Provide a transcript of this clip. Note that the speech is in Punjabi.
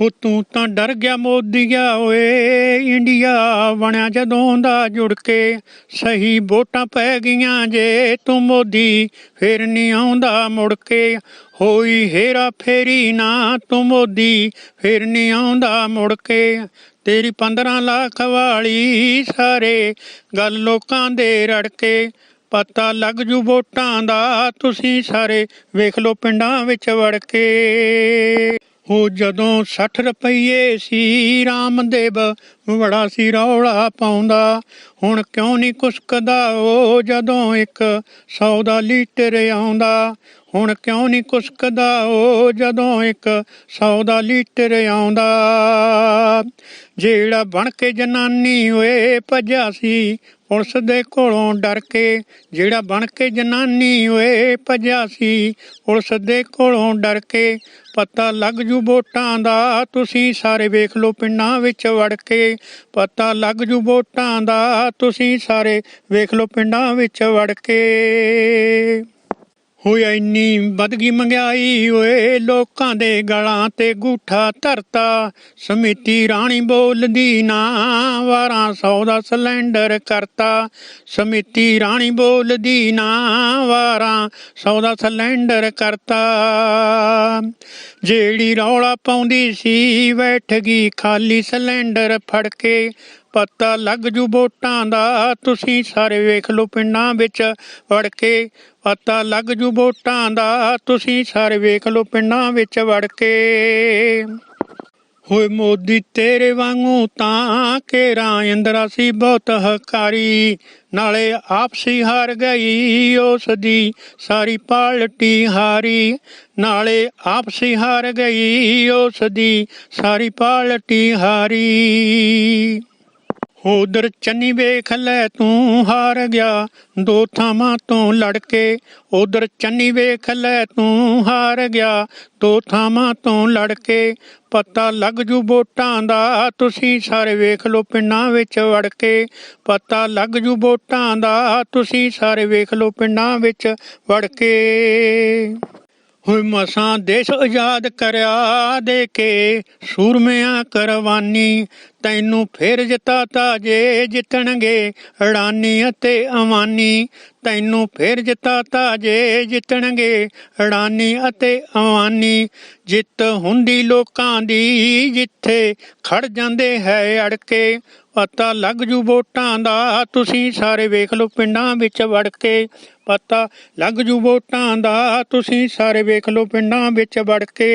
ਹੋ ਤੂੰ ਤਾਂ ਡਰ ਗਿਆ ਮੋਦੀਆ ਓਏ। ਇੰਡੀਆ ਬਣਿਆ ਜਦੋਂ ਦਾ ਜੁੜ ਕੇ ਸਹੀ ਵੋਟਾਂ ਪੈ ਗਈਆਂ ਜੇ ਤੂੰ ਮੋਦੀ, ਫੇਰ ਨਹੀਂ ਆਉਂਦਾ ਮੁੜ ਕੇ। ਹੋਈ ਹੇਰਾ ਫੇਰੀ ਨਾ ਤੂੰ ਮੋਦੀ, ਫੇਰ ਨਹੀਂ ਆਉਂਦਾ ਮੁੜ ਕੇ। ਤੇਰੀ 15 ਲੱਖ ਵਾਲੀ ਸਾਰੇ ਗੱਲ ਲੋਕਾਂ ਦੇ ਰੜਕੇ ਪਤਾ ਲੱਗ ਜੂ ਵੋਟਾਂ ਦਾ ਤੁਸੀਂ ਸਾਰੇ, ਵੇਖ ਲਓ ਪਿੰਡਾਂ ਵਿੱਚ ਵੜ ਕੇ। ਉਹ ਜਦੋਂ 60 ਰੁਪਏ ਸੀ, ਰਾਮਦੇਵ ਬੜਾ ਸੀ ਰੌਲਾ ਪਾਉਂਦਾ। ਹੁਣ ਕਿਉਂ ਨਹੀਂ ਕੁਸਕਦਾ ਉਹ ਜਦੋਂ ਇੱਕ 100 ਦਾ ਲੀਟਰ ਆਉਂਦਾ? ਹੁਣ ਕਿਉਂ ਨਹੀਂ ਕੁਸਕਦਾ ਉਹ ਜਦੋਂ ਇੱਕ 100 ਦਾ ਲੀਟਰ ਆਉਂਦਾ? ਜਿਹੜਾ ਬਣ ਕੇ ਜਨਾਨੀ ਓਏ ਭੱਜਿਆ ਸੀ ਪੁਲਿਸ ਦੇ ਕੋਲੋਂ ਡਰ ਕੇ ਜਿਹੜਾ ਬਣ ਕੇ ਜਨਾਨੀ ਓਏ ਭੱਜਿਆ ਸੀ, ਪੁਲਿਸ ਦੇ ਕੋਲੋਂ ਡਰ ਕੇ ਪਤਾ ਲੱਗ ਜੂ ਵੋਟਾਂ ਦਾ, ਤੁਸੀਂ ਸਾਰੇ ਵੇਖ ਲਓ ਪਿੰਡਾਂ ਵਿੱਚ ਵੜ ਕੇ ਪਤਾ ਲੱਗ ਜੂ ਵੋਟਾਂ ਦਾ, ਤੁਸੀਂ ਸਾਰੇ ਵੇਖ ਲਓ ਪਿੰਡਾਂ ਵਿੱਚ ਵੜ ਕੇ। ਹੋਏ ਇੰਨੀ ਵਧਗੀ ਗਈ ਮੰਗਾਈ ਓਏ ਲੋਕਾਂ ਦੇ ਗਲਾਂ ਤੇ ਗੂਠਾ ਧਰਤਾ। ਸਮਿਤੀ ਰਾਣੀ ਬੋਲਦੀ ਨਾ 1200 ਦਾ ਸਿਲੰਡਰ ਕਰਤਾ। ਸਮਿਤੀ ਰਾਣੀ ਬੋਲਦੀ ਨਾ 12 ਸੌਦਾ ਸਿਲੰਡਰ ਕਰਤਾ। ਜਿਹੜੀ ਰੌਲਾ ਪਾਉਂਦੀ ਸੀ ਬੈਠ ਗਈ ਖਾਲੀ ਸਿਲੰਡਰ ਫੜ ਕੇ। ਪਤਾ ਲੱਗ ਜੂ ਵੋਟਾਂ ਦਾ, ਤੁਸੀਂ ਸਾਰੇ ਵੇਖ ਲਓ ਪਿੰਡਾਂ ਵਿੱਚ ਵੜ ਕੇ। ਪਤਾ ਲੱਗ ਜੂ ਵੋਟਾਂ ਦਾ, ਤੁਸੀਂ ਸਾਰੇ ਵੇਖ ਲਓ ਪਿੰਡਾਂ ਵਿੱਚ ਵੜ ਕੇ। ਹੋਏ ਮੋਦੀ ਤੇਰੇ ਵਾਂਗੂ ਤਾਂ ਕੇਰਾ ਇੰਦਰਾ ਸੀ ਬਹੁਤ ਹਕਾਰੀ। ਨਾਲੇ ਆਪਸੀ ਹਾਰ ਗਈ ਉਸ ਦੀ, ਸਾਰੀ ਪਾਲਟੀ ਹਾਰੀ। ਨਾਲੇ ਆਪਸੀ ਹਾਰ ਗਈ ਉਸ ਦੀ, ਸਾਰੀ ਪਾਲਟੀ ਹਾਰੀ। ਉਧਰ ਚੰਨੀ ਵੇਖ ਲੈ ਤੂੰ ਹਾਰ ਗਿਆ, ਦੋ ਥਾਵਾਂ ਤੋਂ ਲੜ ਕੇ ਉਧਰ ਚੰਨੀ ਵੇਖ ਲੈ ਤੂੰ ਹਾਰ ਗਿਆ, ਦੋ ਥਾਵਾਂ ਤੋਂ ਲੜ ਕੇ ਪਤਾ ਲੱਗ ਜੂ ਵੋਟਾਂ ਦਾ, ਤੁਸੀਂ ਸਾਰੇ ਵੇਖ ਲਓ ਪਿੰਡਾਂ ਵਿੱਚ ਵੜ ਕੇ ਪਤਾ ਲੱਗ ਜੂ ਵੋਟਾਂ ਦਾ, ਤੁਸੀਂ ਸਾਰੇ ਵੇਖ ਲਓ ਪਿੰਡਾਂ ਵਿੱਚ ਵੜ ਕੇ ਹੋਏ ਮਸਾਂ ਦੇਸ਼ ਆਜ਼ਾਦ ਕਰਿਆ ਦੇ ਕੇ ਸੂਰਮਿਆਂ ਕਰਵਾਨੀ, ਤੈਨੂੰ ਫਿਰ ਜਿਤਾਤਾ ਜੇ ਜਿੱਤਣਗੇ ਅੜਾਨੀ ਅਤੇ ਅਵਾਨੀ, ਤੈਨੂੰ ਫਿਰ ਜਿਤਾਤਾ ਜੇ ਜਿੱਤਣਗੇ ਅੜਾਨੀ ਅਤੇ ਅਵਾਨੀ, ਜਿੱਤ ਹੁੰਦੀ ਲੋਕਾਂ ਦੀ, ਜਿੱਥੇ ਖੜ ਜਾਂਦੇ ਹੈ ਅੜਕੇ ਪਤਾ ਲੱਗ ਜੂ ਵੋਟਾਂ ਦਾ। ਤੁਸੀਂ ਸਾਰੇ ਵੇਖ ਲਓ ਪਿੰਡਾਂ ਵਿੱਚ ਵੜ ਕੇ ਪਤਾ ਲੱਗ ਜੂ ਵੋਟਾਂ ਦਾ। ਤੁਸੀਂ ਸਾਰੇ ਵੇਖ ਲਓ ਪਿੰਡਾਂ ਵਿੱਚ ਵੜ ਕੇ